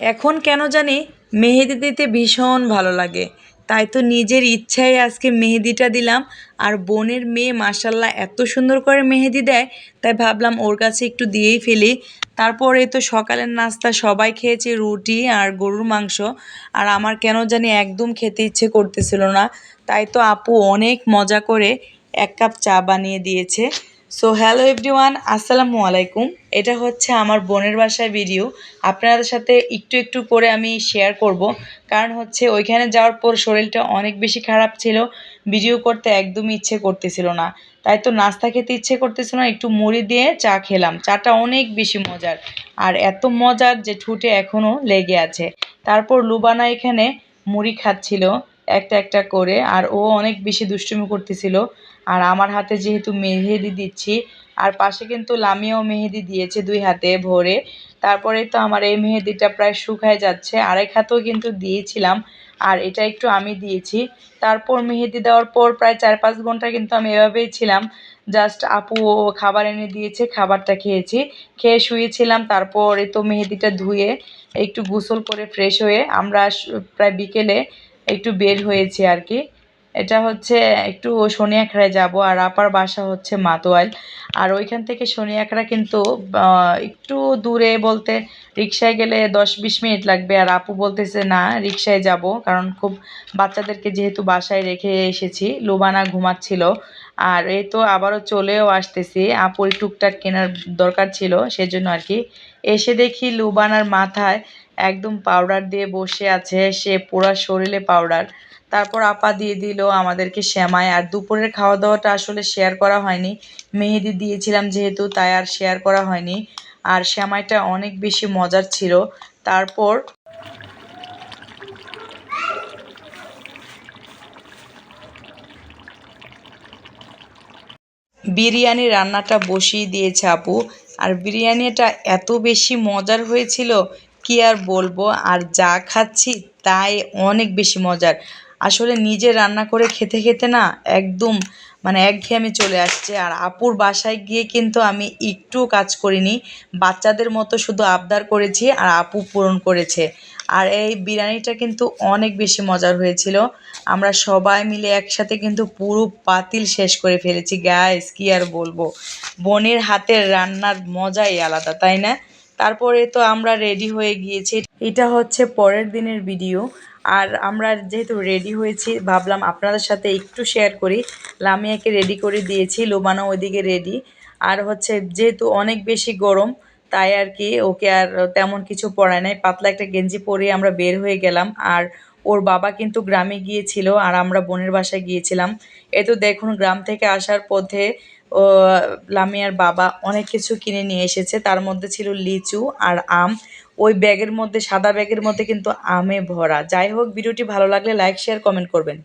এখন কেন জানি মেহেদি দিতে ভীষণ ভালো লাগে। তাই তো নিজের ইচ্ছায় আজকে মেহেদিটা দিলাম। আর বোনের মেয়ে মাসাল্লাহ এত সুন্দর করে মেহেদি দেয়, তাই ভাবলাম ওর কাছে একটু দিয়েই ফেলি। তারপরে তো সকালের নাস্তা সবাই খেয়েছে, রুটি আর গরুর মাংস। আর আমার কেন জানি একদম খেতে ইচ্ছে করতেছিল না। তাই তো আপু অনেক মজা করে এক কাপ চা বানিয়ে দিয়েছে। সো হ্যালো এভরিওয়ান আসসালামু আলাইকুম। এটা হচ্ছে আমার বোনের বাসায় ভিডিও আপনাদের সাথে একটু একটু করে আমি শেয়ার করব। কারণ হচ্ছে ওইখানে যাওয়ার পর শরীরটা অনেক বেশি খারাপ ছিল। ভিডিও করতে একদমই ইচ্ছে করতেছিল না। তাই তো নাস্তা খেতে ইচ্ছে করতেছিল না, একটু মুড়ি দিয়ে চা খেলাম। চাটা অনেক বেশি মজার। আর এত মজার যে ঠুটে এখনও লেগে আছে। তারপর লুবানা এখানে মুড়ি খাচ্ছিল। একটা একটা করে। আর ও অনেক বেশি দুষ্টুমি করতেছিল। আর আমার হাতে যেহেতু মেহেদি দিচ্ছি, আর পাশে কিন্তু লামিয়াও মেহেদি দিয়েছে দুই হাতে ভরে। তারপরে তো আমার এই মেহেদিটা প্রায় শুকায় যাচ্ছে। আরেক হাতেও কিন্তু দিয়েছিলাম, আর এটা একটু আমি দিয়েছি। তারপর মেহেদি দেওয়ার পর প্রায় চার, পাঁচ ঘণ্টা কিন্তু আমি এভাবেই ছিলাম। জাস্ট আপু ও খাবার এনে দিয়েছে, খাবারটা খেয়েছি। খেয়ে শুয়েছিলাম, তারপর তো মেহেদিটা ধুয়ে একটু গোসল করে ফ্রেশ হয়ে আমরা প্রায় বিকেলে একটু বের হয়েছি আর কি এটা হচ্ছে একটু শনিয়াখড়ায় যাব, আর আপার বাসা হচ্ছে মাতোয়াল। আর ওইখান থেকে শনিয়াখড়া কিন্তু একটু দূরে বলতে রিক্সায় গেলে দশ বিশ মিনিট লাগবে। আর আপু বলতেছে, না রিক্সায় যাব। কারণ খুব বাচ্চাদেরকে যেহেতু বাসায় রেখে এসেছি, লুবানা ঘুমাচ্ছিল। আর এই তো আবারও চলেও আসতেছি। আপুর টুকটাক কেনার দরকার ছিল, সেজন্য আর কি এসে দেখি লুবানার মাথায় একদম পাউডার দিয়ে বসে আছে, সে পুরো শরীরে পাউডার তারপর আপা দিয়ে দিল আমাদেরকে শ্যামাই আর দুপুরের খাওয়া দাওয়াটা আসলে শেয়ার করা হয়নি। মেহেদি দিয়েছিলাম যেহেতু, তাই আর শেয়ার করা হয়নি। আর শ্যামাইটা অনেক বেশি মজার ছিল। তারপর বিরিয়ানি রান্নাটা বসিয়ে দিয়েছে আপু। আর বিরিয়ানিটা এত বেশি মজার হয়েছিল কি আর বলব? আর যা খাচ্ছি তাই অনেক বেশি মজার। আসলে নিজে রান্না করে খেতে খেতে না একদম মানে একঘেয়েমি চলে আসছে। আর আপুর বাসায় গিয়ে কিন্তু আমি একটুও কাজ করিনি। বাচ্চাদের মতো শুধু আবদার করেছি আর আপু পূরণ করেছে। আর এই বিরিয়ানিটা কিন্তু অনেক বেশি মজার হয়েছিল। আমরা সবাই মিলে একসাথে কিন্তু পুরো পাতিল শেষ করে ফেলেছি। গ্যাস কি আর বলব? বোনের হাতের রান্নার মজাই আলাদা, তাই না? তারপরে তো আমরা রেডি হয়ে গিয়েছি। এটা হচ্ছে পরের দিনের ভিডিও আর আমরা যেহেতু রেডি হয়েছি, ভাবলাম আপনাদের সাথে একটু শেয়ার করি। লামিয়াকে রেডি করে দিয়েছি, লোবানা ওইদিকে রেডি আর হচ্ছে যেহেতু অনেক বেশি গরম, তাই আর কি ওকে আর তেমন কিছু পরায় নাই। পাতলা একটা গেঞ্জি পরে আমরা বের হয়ে গেলাম। আর ওর বাবা কিন্তু গ্রামে গিয়েছিল আর আমরা বোনের বাসায় গিয়েছিলাম। এ তো দেখুন, গ্রাম থেকে আসার পথে, ও, লামিয়ার বাবা অনেক কিছু কিনে নিয়ে এসেছে। তার মধ্যে ছিল লিচু আর আম। ওই ব্যাগের মধ্যে, সাদা ব্যাগের মধ্যে কিন্তু আমে ভরা। যাই হোক, ভিডিওটি ভালো লাগলে লাইক শেয়ার কমেন্ট করবেন।